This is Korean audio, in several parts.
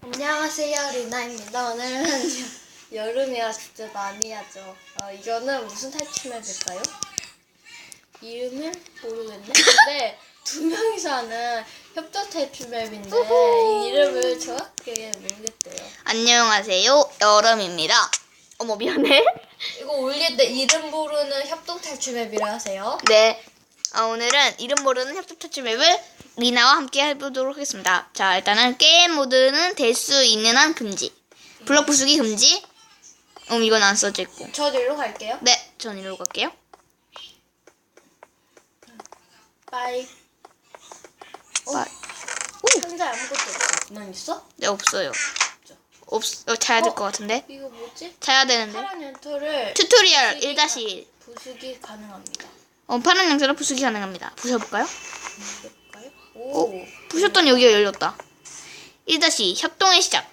안녕하세요 리나입니다. 오늘은 여름이라 진짜 많이 하죠. 어, 이거는 무슨 탈춤맵일까요? 이름을 모르겠네. 근데 두 명이서 하는 협조 탈춤맵인데 이 이름을 정확하게 모르겠대요. 안녕하세요. 여름입니다. 어머 미안해. 이거 올릴 때 이름 모르는 협동 탈춤맵이라 하세요. 네. 어, 오늘은 이름 모르는 협동타치 맵을 리나와 함께 해보도록 하겠습니다. 자 일단은 게임 모드는 될 수 있는 한 금지. 블럭 부수기 금지. 음 이건 안 써져 있고. 저 일로 갈게요. 네, 전 이리로 갈게요. 빠이. 어, 빠이. 상자에 아무것도 없어. 넌 있어? 네 없어요. 없 어, 자야 될 어? 것 같은데. 이거 뭐지? 자야 되는데. 파란 연토를 튜토리얼 부수기가- 1-1. 부수기 가능합니다. 어, 파란 양털을 부수기 가능합니다. 부셔볼까요? 오. 부셨더니 여기가 열렸다. 1-2 협동의 시작.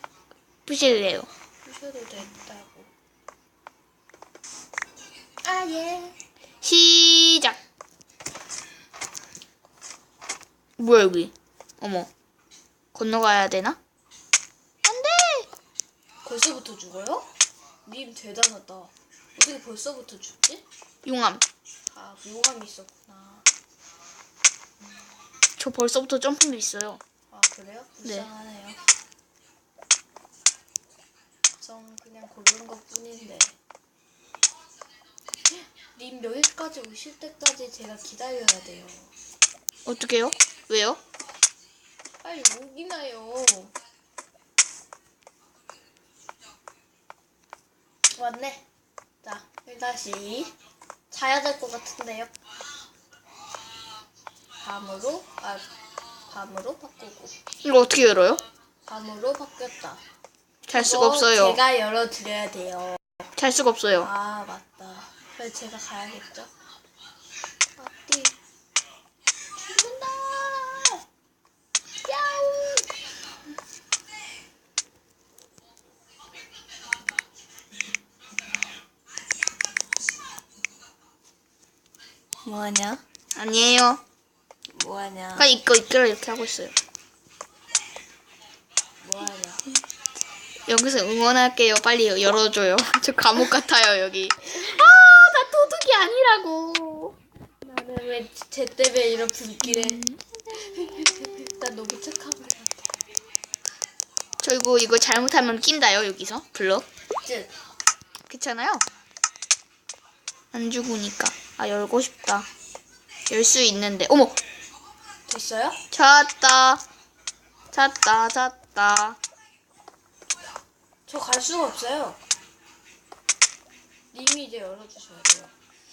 부실래요. 부셔도 됐다고. 아 예. 시작. 뭐야 여기? 어머. 건너가야 되나? 안돼. 벌써부터 죽어요? 님 대단하다. 어떻게 벌써부터 죽지? 용암. 아 용암이 있었구나. 저 벌써부터 점프맵 있어요. 아 그래요? 네. 불쌍하네요. 전 그냥 고른 것 뿐인데. 님 여기까지 오실 때까지 제가 기다려야 돼요. 어떻게요? 왜요? 빨리 오기나요. 왔네. 자, 다시 자야 될 것 같은데요. 밤으로 아 밤으로 바꾸고 이거 어떻게 열어요? 밤으로 바뀌었다. 잘 수가 없어요. 제가 열어드려야 돼요. 잘 수가 없어요. 아 맞다. 그래 제가 가야겠죠. 어디 죽는다. 야우. 뭐하냐? 아니에요. 뭐하냐? 그냥 이거 이끌어 이렇게 하고 있어요. 뭐하냐? 여기서 응원할게요. 빨리 열어줘요. 저 감옥 같아요 여기. 아, 나 도둑이 아니라고. 나는 왜 쟤 때문에 이런 불길에? 나 너무 같아. 저 이거 이거 잘못하면 낀다요 여기서 블럭. 쯧. 괜찮아요? 안 죽으니까. 아 열고 싶다. 열 수 있는데. 어머, 됐어요? 찾았다. 찾다, 찾다. 저 갈 수가 없어요. 님이 이제 열어주셔야 돼요.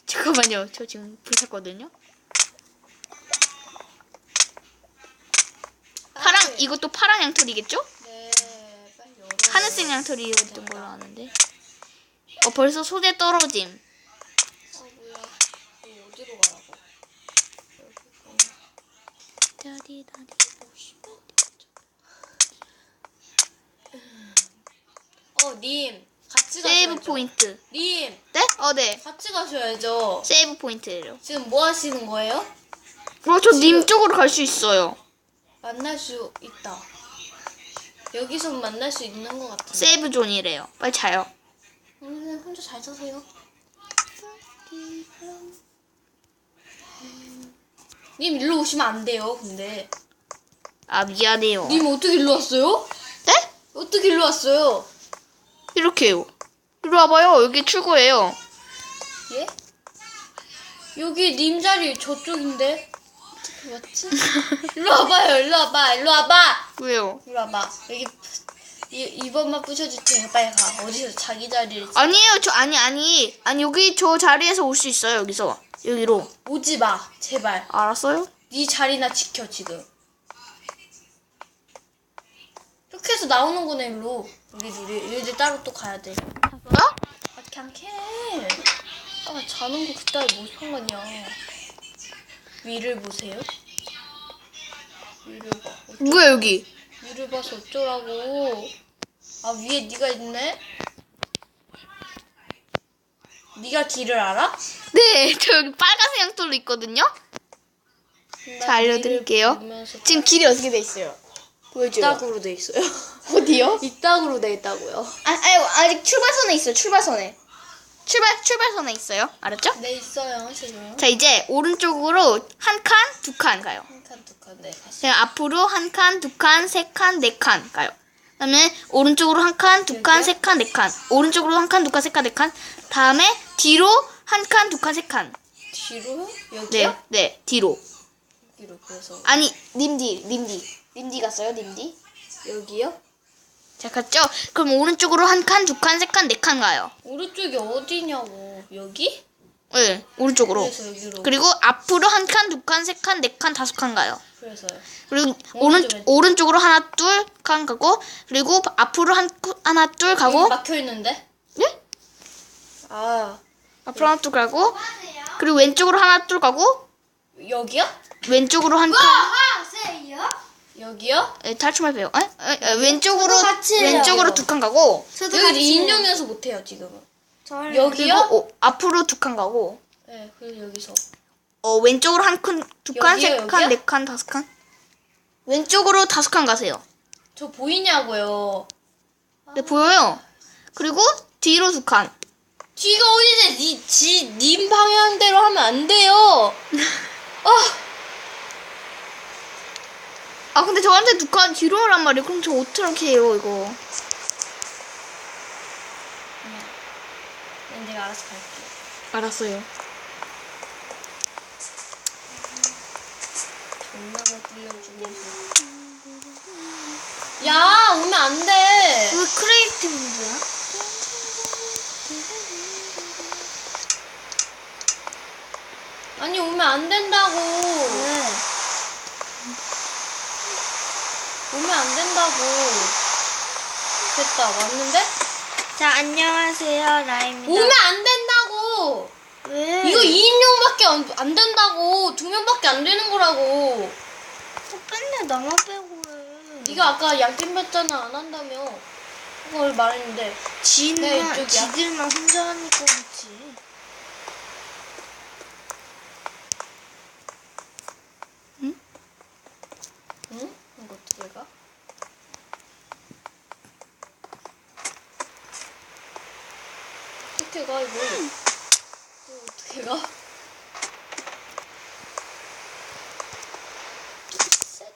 잠깐만요. 저 지금 부셨거든요. 파랑 네. 이것도 파랑 양털이겠죠? 네, 빨리 열어. 하늘색 양털이었던 걸로 아는데. 어 벌써 소재 떨어짐. 아 뭐야? 이거 어디로 가라고? 어, 님 같이 세이브 가셔야죠. 포인트. 님 네? 어 네. 같이 가셔야죠. 세이브 포인트예요. 지금 뭐 하시는 거예요? 어, 저 님 쪽으로 갈 수 있어요. 만날 수 있다. 여기서 만날 수 있는 것 같은데. 세이브 존이래요. 빨리 자요. 오늘 혼자 잘 자세요. 님 일로 오시면 안 돼요. 근데 아 미안해요. 님 어떻게 일로 왔어요? 네? 어떻게 일로 왔어요? 이렇게요. 이리 와봐요. 여기 출구예요. 예? 여기 님 자리 저쪽인데 어떻게 왔지? 일로 와봐요. 일로 와봐. 일로 와봐. 왜요? 일로 와봐. 여기 이, 이번만 부셔주세요. 빨리 가. 어디서 자기 자리를 아니에요. 저 아니 아니 아니 여기 저 자리에서 올 수 있어요. 여기서 여기로. 오지 마. 제발. 알았어요? 네 자리나 지켜 지금. 이렇게 해서 나오는 거네 일로. 우리 우리 얘들 따로 또 가야 돼. 어? 아 그냥 캐. 아 자는 거 그따위 뭐 상관이야. 위를 보세요. 위를 봐. 뭐야 여기? 위를 봐서 어쩌라고. 아 위에 네가 있네. 네가 길을 알아? 네, 저 여기 빨간색 양털로 있거든요. 자, 알려드릴게요. 지금 길이 어떻게 돼 있어요? 보여줘요. 이따구로 돼 있어요. 어디요? 이따구로 돼 있다고요. 아, 아유, 아직 출발선에 있어요. 출발선에. 출발 출발선에 있어요. 알았죠? 네 있어요 지금. 자 이제 오른쪽으로 한 칸, 두 칸 가요. 한 칸 두 칸 네 갔어. 제가 앞으로 한 칸, 두 칸, 세 칸, 네 칸 가요. 그다음에 오른쪽으로 한 칸, 두 칸, 여기요? 세 칸, 네 칸. 오른쪽으로 한 칸, 두 칸, 세 칸, 네 칸. 다음에 뒤로 한 칸, 두 칸, 세 칸. 뒤로요? 네, 여기요? 네, 뒤로. 여기로 그래서 아니, 님디, 님디. 님디 갔어요, 님디? 여기요? 자, 갔죠? 그럼 오른쪽으로 한 칸, 두 칸, 세 칸, 네 칸 가요. 오른쪽이 어디냐고. 여기? 네, 오른쪽으로. 그리고 앞으로 한 칸, 두 칸, 세 칸, 네 칸, 다섯 칸 가요. 그래서요. 그리고 오른 왼쪽. 오른쪽으로 하나 둘 칸 가고 그리고 앞으로 한 꾸- 하나 둘 가고 막혀 있는데? 네? 아 앞으로 하나 둘 가고 그리고 왼쪽으로 하나 둘 가고 여기요? 왼쪽으로 한 칸. 여기요? 에, 탈춤할 배요. 에? 에, 에, 왼쪽으로 해요, 왼쪽으로. 두 칸 가고 여기 인용 연습 못해요 지금은. 그리고 여기요? 어, 앞으로 두 칸 가고 네 그리고 여기서. 어 왼쪽으로 한 칸, 두 칸, 여기요, 세 칸, 여기요? 네 칸, 다섯 칸. 왼쪽으로 다섯 칸 가세요. 저 보이냐고요. 네 보여요. 그리고 뒤로 두 칸. 뒤가 어디지? 니, 지, 님 방향대로 하면 안 돼요. 아, 아 근데 저한테 두 칸 뒤로 하란 말이에요. 그럼 저 어떻게 해요 이거? 난 내가 알아서 갈게. 알았어요. 존나 잘 불려주면서. 야, 오면 안 돼. 왜 크리에이티브 문제야? 아니, 오면 안 된다고. 오면 안 된다고. 됐다, 왔는데? 자 안녕하세요 나입니다. 오면 안 된다고! 왜? 이거 2인용밖에 안, 안 된다고. 두 명밖에 안 되는 거라고. 맨날 나만 빼고 해. 네가 아까 양팀 뱉잖아. 안 한다며. 그걸 말했는데. 지는 네, 이쪽이야. 지들만 혼자 하니까 그렇지. 응? 이거 어떻게 가? 어떻게 가, 이거? 이거 어떻게 가? 셋.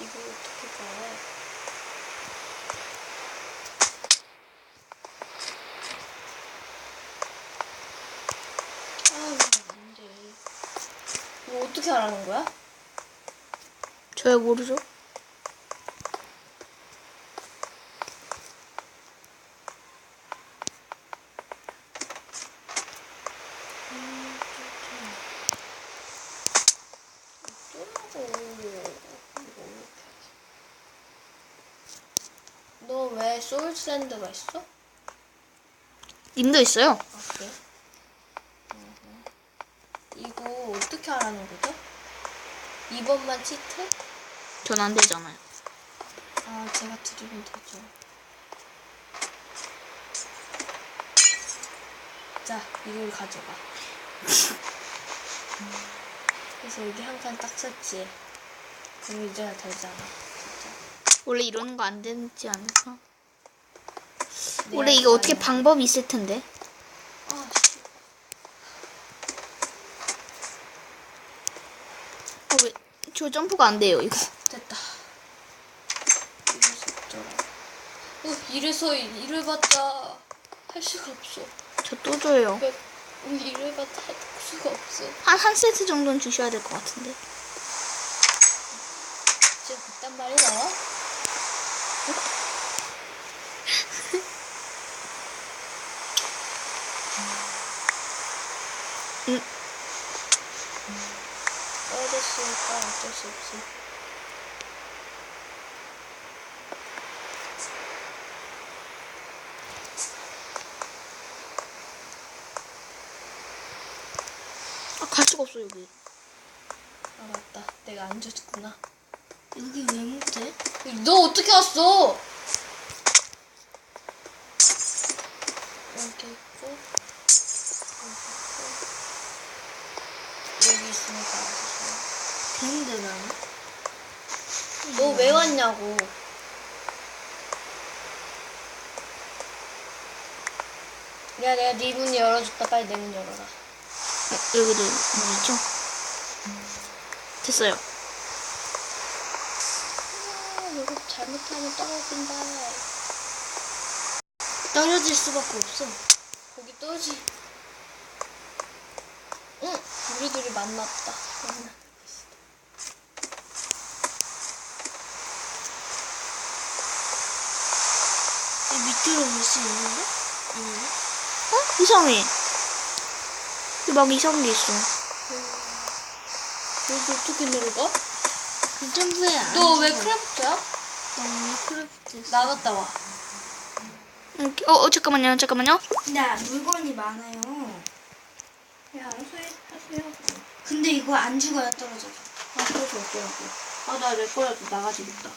이거 어떻게 가? 아, 어떻게 하라는 거야? 저야 모르죠. 너 왜 소울샌드가 있어? 님도 있어요. 아 그래? 어허. 이거 어떻게 하라는 거죠? 2번만 치트? 전 안 되잖아요. 아 제가 드리면 되죠 자 이걸 가져가 그래서 여기 한 칸 딱 설치해 그럼 이제 되잖아 원래 이러는 거 안 되지 않을까? 네, 원래 이거 어떻게 아니야. 방법이 있을 텐데. 아, 씨. 어, 왜, 저 점프가 안 돼요, 이거. 됐다. 수 없더라. 어, 이래서 일을 받자 할 수가 없어. 저 또 줘요. 왜 일을 받자 할 수가 없어. 한, 한 세트 정도는 주셔야 될 것 같은데. 지금 그딴 말이 나와? 음. 어렸으니까 어쩔 수. 아, 갈 수가 없어, 여기. 아 맞다. 내가 안 줬구나. 여기 왜 못해? 너 어떻게 왔어? 여기 있고 여기 있고 여기 있으니까 알아서 줘. 너왜 왔냐고. 야, 내가 네 문 열어줬다. 빨리 내 문 열어라. 어, 여기도 뭐 있죠? 됐어요. 아, 이거 잘못하면 떨어진다. 떨어질 수밖에 없어. 거기 또지. 응, 우리 둘이 만났다. 만나. 이 밑으로 올수 있는데? 어? 이상해. 막 이상한 게 있어. 여기 어떻게 내려가? 그 점프에 안 너왜 죽어. 크래프트야? 너왜 크래프트? 나갔다 와. 이렇게- 어, 어, 잠깐만요, 잠깐만요. 나 물건이 많아요. 야, 하세요. 하세요. 근데 이거 안 죽어요 떨어져. 아, 그래서 어쩌라고. 아, 나 내 거라도 나가지겠다.